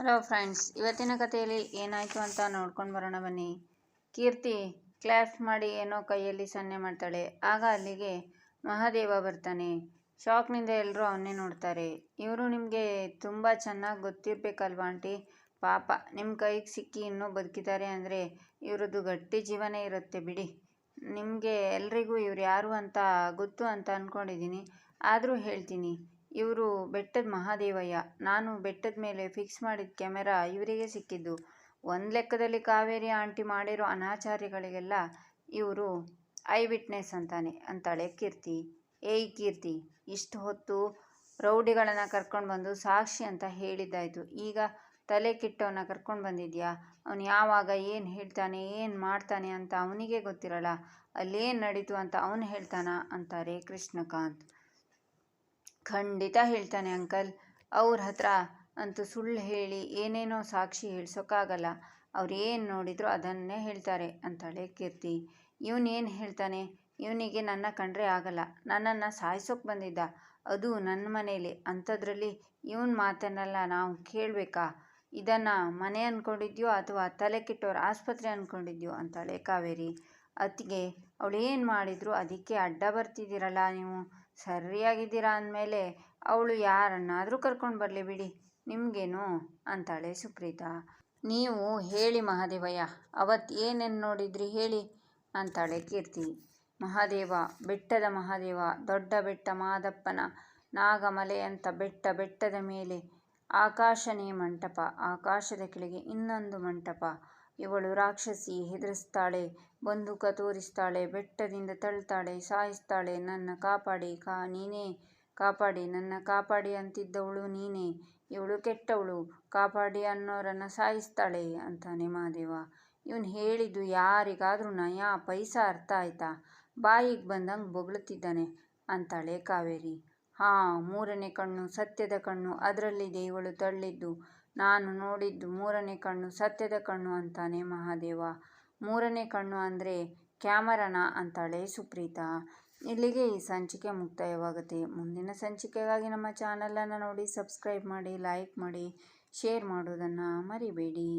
Hello friends ಇವತ್ತಿನ ಕಥೆಯಲ್ಲಿ ಏನಾಯಿತು ಅಂತ ನೋಡ್ಕೊಂಡು ಬರೋಣ ಬನ್ನಿ. ಕೀರ್ತಿ ಕ್ಲಾಸ್ ಮಾಡಿ ಏನೋ ಕೈಯಲ್ಲಿ ಸನ್ನೆ ಮಾಡ್ತಾಳೆ. ಆಗ ಅಲ್ಲಿಗೆ ಮಹಾದೇವ ಬರ್ತಾನೆ. ಶಾಕ್ನಿಂದ ಎಲ್ಲರೂ ಅವನ್ನೇ ನೋಡ್ತಾರೆ. ಇವರು ನಿಮಗೆ ತುಂಬ ಚೆನ್ನಾಗಿ ಗೊತ್ತಿರಬೇಕಲ್ವಾ ಆಂಟಿ? ಪಾಪ ನಿಮ್ಮ ಕೈಗೆ ಸಿಕ್ಕಿ ಇನ್ನೂ ಬದುಕಿದ್ದಾರೆ ಅಂದರೆ ಇವರದ್ದು ಗಟ್ಟಿ ಜೀವನೇ ಇರುತ್ತೆ ಬಿಡಿ. ನಿಮಗೆ ಎಲ್ರಿಗೂ ಇವ್ರು ಯಾರು ಅಂತ ಗೊತ್ತು ಅಂತ ಅಂದ್ಕೊಂಡಿದ್ದೀನಿ ಆದರೂ ಹೇಳ್ತೀನಿ. ಇವರು ಬೆಟ್ಟದ ಮಹಾದೇವಯ್ಯ. ನಾನು ಬೆಟ್ಟದ ಮೇಲೆ ಫಿಕ್ಸ್ ಮಾಡಿದ ಕ್ಯಾಮೆರಾ ಇವರಿಗೆ ಸಿಕ್ಕಿದ್ದು. ಒಂದು ಲೆಕ್ಕದಲ್ಲಿ ಕಾವೇರಿ ಆಂಟಿ ಮಾಡಿರೋ ಅನಾಚಾರ್ಯಗಳಿಗೆಲ್ಲ ಇವರು ಐ ವಿಟ್ನೆಸ್ ಅಂತಾನೆ. ಅಂತಾಳೆ ಕೀರ್ತಿ. ಏಯ್ ಕೀರ್ತಿ, ಇಷ್ಟು ಹೊತ್ತು ರೌಡಿಗಳನ್ನು ಕರ್ಕೊಂಡು ಬಂದು ಸಾಕ್ಷಿ ಅಂತ ಹೇಳಿದ್ದಾಯಿತು. ಈಗ ತಲೆ ಕೆಟ್ಟವನ್ನ ಕರ್ಕೊಂಡು ಬಂದಿದ್ಯಾ? ಅವನು ಯಾವಾಗ ಏನು ಹೇಳ್ತಾನೆ, ಏನು ಮಾಡ್ತಾನೆ ಅಂತ ಅವನಿಗೆ ಗೊತ್ತಿರಲ್ಲ. ಅಲ್ಲೇನು ನಡೀತು ಅಂತ ಅವನು ಹೇಳ್ತಾನ? ಅಂತಾರೆ ಕೃಷ್ಣಕಾಂತ್. ಖಂಡಿತ ಹೇಳ್ತಾನೆ ಅಂಕಲ್. ಅವ್ರ ಹತ್ರ ಅಂತೂ ಸುಳ್ಳು ಹೇಳಿ, ಏನೇನೋ ಸಾಕ್ಷಿ ಹೇಳ್ಸೋಕ್ಕಾಗಲ್ಲ ಅವ್ರು ಏನು ನೋಡಿದ್ರು ಅದನ್ನೇ ಹೇಳ್ತಾರೆ ಅಂತಾಳೆ ಕೀರ್ತಿ. ಇವನೇನು ಹೇಳ್ತಾನೆ? ಇವನಿಗೆ ನನ್ನ ಕಂಡ್ರೆ ಆಗಲ್ಲ. ನನ್ನನ್ನು ಸಾಯಿಸೋಕೆ ಬಂದಿದ್ದ. ಅದು ನನ್ನ ಮನೇಲಿ. ಅಂಥದ್ರಲ್ಲಿ ಇವನ ಮಾತನ್ನೆಲ್ಲ ನಾವು ಕೇಳಬೇಕಾ? ಇದನ್ನು ಮನೆ ಅಂದ್ಕೊಂಡಿದ್ಯೋ ಅಥವಾ ತಲೆ ಕೆಟ್ಟವ್ರ ಆಸ್ಪತ್ರೆ ಅಂದ್ಕೊಂಡಿದ್ಯೋ ಅಂತಾಳೆ ಕಾವೇರಿ. ಅತ್ತಿಗೆ ಅವಳು ಏನು ಮಾಡಿದ್ರು ಅದಕ್ಕೆ ಅಡ್ಡ ಬರ್ತಿದ್ದೀರಲ್ಲ ನೀವು? ಸರಿಯಾಗಿದ್ದೀರಾ ಅಂದಮೇಲೆ ಅವಳು ಯಾರನ್ನಾದರೂ ಕರ್ಕೊಂಡು ಬರಲಿ ಬಿಡಿ. ನಿಮಗೇನು? ಅಂತಾಳೆ ಸುಪ್ರೀತಾ. ನೀವು ಹೇಳಿ ಮಹಾದೇವಯ್ಯ ಅವತ್ತು ಏನೇನು ನೋಡಿದ್ರಿ ಹೇಳಿ, ಅಂತಾಳೆ ಕೀರ್ತಿ. ಮಹಾದೇವ, ಬೆಟ್ಟದ ಮಹಾದೇವ, ದೊಡ್ಡ ಬೆಟ್ಟ ಮಾದಪ್ಪನ ನಾಗಮಲೆ ಅಂತ ಬೆಟ್ಟ ಬೆಟ್ಟದ ಮೇಲೆ ಆಕಾಶನೇ ಮಂಟಪ, ಆಕಾಶದ ಕೆಳಗೆ ಇನ್ನೊಂದು ಮಂಟಪ. ಇವಳು ರಾಕ್ಷಸಿ ಹೆದರಿಸ್ತಾಳೆ, ಬಂದೂಕ ತೋರಿಸ್ತಾಳೆ, ಬೆಟ್ಟದಿಂದ ತಳ್ತಾಳೆ, ಸಾಯಿಸ್ತಾಳೆ, ನನ್ನ ಕಾಪಾಡಿ ಕಾ ನೀನೇ, ಕಾಪಾಡಿ, ನನ್ನ ಕಾಪಾಡಿ ಅಂತಿದ್ದವಳು ನೀನೇ, ಇವಳು ಕೆಟ್ಟವಳು, ಕಾಪಾಡಿ ಅನ್ನೋರನ್ನು ಸಾಯಿಸ್ತಾಳೆ ಅಂತಾನೆ ಮಹಾದೇವ. ಇವನು ಹೇಳಿದ್ದು ಯಾರಿಗಾದರೂ ನಯ, ಪೈಸಾ ಅರ್ಥ ಆಯ್ತಾ? ಬಾಯಿಗೆ ಬಂದಂಗೆ ಬೊಗಳುತ್ತಿದ್ದಾನೆ ಅಂತಾಳೆ ಕಾವೇರಿ. ಹಾಂ, ಮೂರನೇ ಕಣ್ಣು ಸತ್ಯದ ಕಣ್ಣು. ಅದರಲ್ಲಿದೆ ಇವಳು ತಳ್ಳಿದ್ದು. ನಾನು ನೋಡಿದ್ದು ಮೂರನೇ ಕಣ್ಣು ಸತ್ಯದ ಕಣ್ಣು ಅಂತಾನೆ ಮಹಾದೇವ. ಮೂರನೇ ಕಣ್ಣು ಅಂದರೆ ಕ್ಯಾಮರಾನ ಅಂತಾಳೆ ಸುಪ್ರೀತಾ. ಇಲ್ಲಿಗೆ ಈ ಸಂಚಿಕೆ ಮುಕ್ತಾಯವಾಗುತ್ತೆ. ಮುಂದಿನ ಸಂಚಿಕೆಗಾಗಿ ನಮ್ಮ ಚಾನಲನ್ನು ನೋಡಿ, ಸಬ್ಸ್ಕ್ರೈಬ್ ಮಾಡಿ, ಲೈಕ್ ಮಾಡಿ, ಶೇರ್ ಮಾಡೋದನ್ನು ಮರಿಬೇಡಿ.